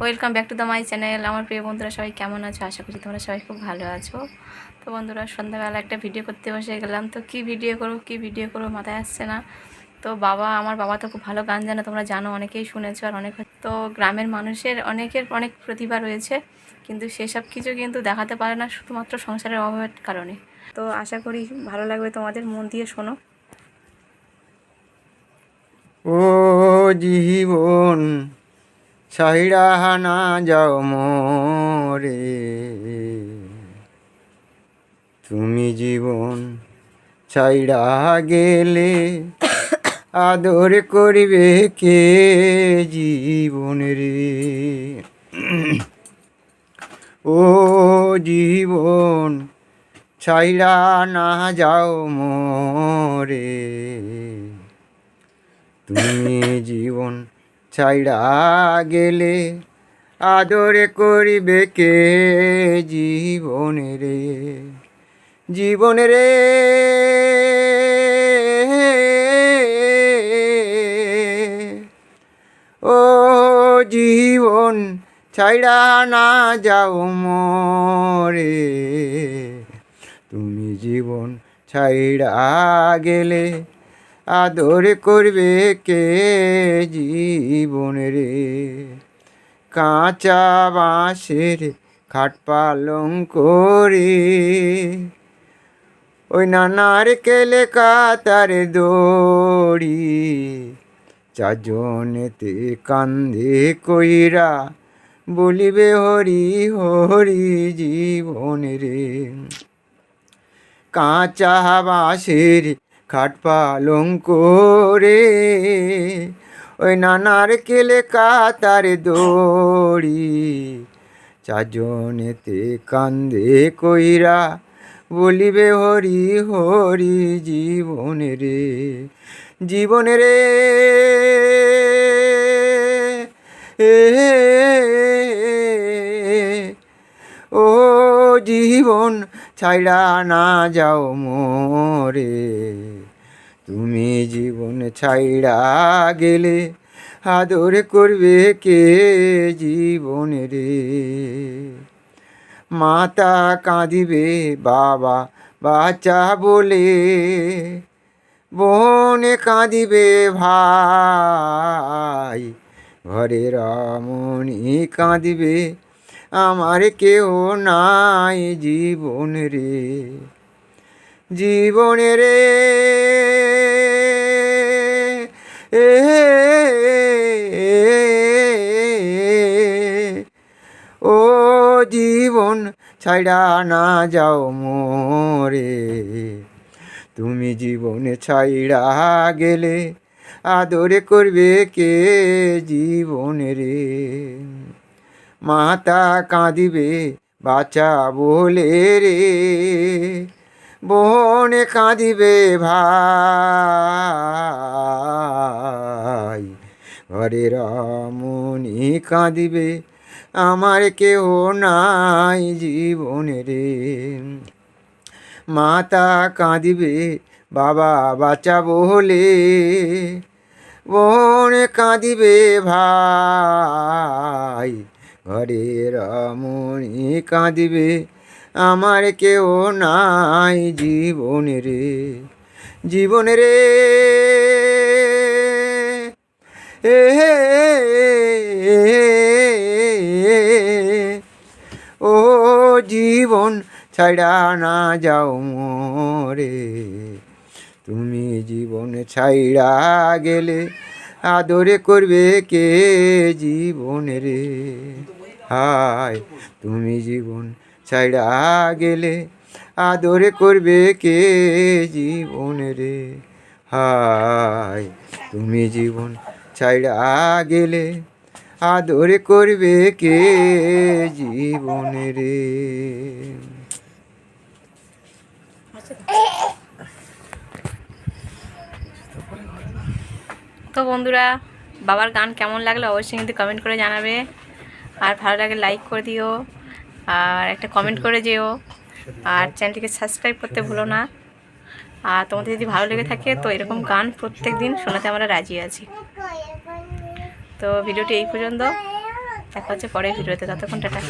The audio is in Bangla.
Welcome back to the my channel আমার প্রিয় বন্ধুরা, সবাই কেমন আছো? আশা করি তোমরা সবাই খুব ভালো আছো। তো বন্ধুরা, সন্ধ্যাবেলা একটা ভিডিও করতে বসে গেলাম। তো কি ভিডিও করব, কি ভিডিও করব মাথায় আসছে না। তো বাবা, আমার বাবা তো খুব ভালো গান জানে, তোমরা জানো, অনেকেই শুনেছো আর অনেক তো গ্রামের মানুষের অনেকের অনেক প্রতিভা রয়েছে, কিন্তু সেসব কিছু কিন্তু দেখাতে পারে না, শুধুমাত্র সংসারের অভাবের কারণে। তো আশা করি ভালো লাগবে তোমাদের, মন দিয়ে শোনো। ও জীবন ছাইড়া না যাও মরে। তুমি জীবন ছাইড়া গেলে আদর করিবে কে জীবন রে? ও জীবন ছাইড়া না যাও মরে। তুমি জীবন ছাইড়া গেলে আদরে করিবে কে জীবন রে? রে। ও জীবন ছাইড়া না যাও মরে। তুমি জীবন ছাইড়া গেলে আদর করবে কে জীবন রে কাঁচা বাঁশের খাট পালং করে। ওই নানার কেলে কাতার দড়ি। চারজনেতে কান্দে কইরা বলিবে হরি হরি জীবন রে কাঁচা বাঁশের খাট পালং করে, ওই নানার কেলে কাতার দড়ি। চারজনেতে কান্দে কইরা বলিবে, হরি হরি জীবন রে জীবন রে ও জীবন ছাইড়া না যাও মোরে। তুমি জীবন ছাইড়া গেলে আদর করবে কে জীবন রে? মাতা কাঁদিবে, বাবা বাচ্চা বলে। বোনে কাঁদিবে, ভাই ঘরে রমণী কাঁদিবে। আমার কেউ নাই জীবন রে। জীবন রে। ও জীবন ছাইড়া না যাও মোরে। তুমি জীবনে ছাইড়া গেলে আদরে করবে কে জীবন রে? মাতা কাঁদিবে বাচ্চা বলে রে। বনে কাঁদিবে ভাই, ঘরে রমণী কাঁদিবে, আমার কেহ নাই জীবনে রে। মাতা কাঁদিবে, বাবা বাচ্চা বলে। বোন কাঁদিবে ভাই ঘরে রমণী কাঁদিবে, আমার কেউ নাই জীবন রে জীবন রে। ও জীবন ছাইড়া না যাও মোরে, তুমি জীবন ছাইড়া গেলে আদরে করবে কে জীবন রে হায়, তুমি জীবন ছাইড়া গেলে আদরে করবে কে জীবন রে হায়, তুমি জীবন ছাইড়া গেলে আদরে করবে কে জীবন রে তো বন্ধুরা, বাবার গান কেমন লাগল অবশ্যই কিন্তু কমেন্ট করে জানাবে। আর ভালো লাগে লাইক করে দিও, আর একটা কমেন্ট করে যেও। আর চ্যানেলটিকে সাবস্ক্রাইব করতে ভুলো না। আর তোমাদের যদি ভালো লেগে থাকে, তো এরকম গান প্রত্যেক দিন শোনাতে আমরা রাজি আছি। তো ভিডিওটি এই পর্যন্ত। দেখা হচ্ছে পরের ভিডিওতে ততক্ষণ টাটা।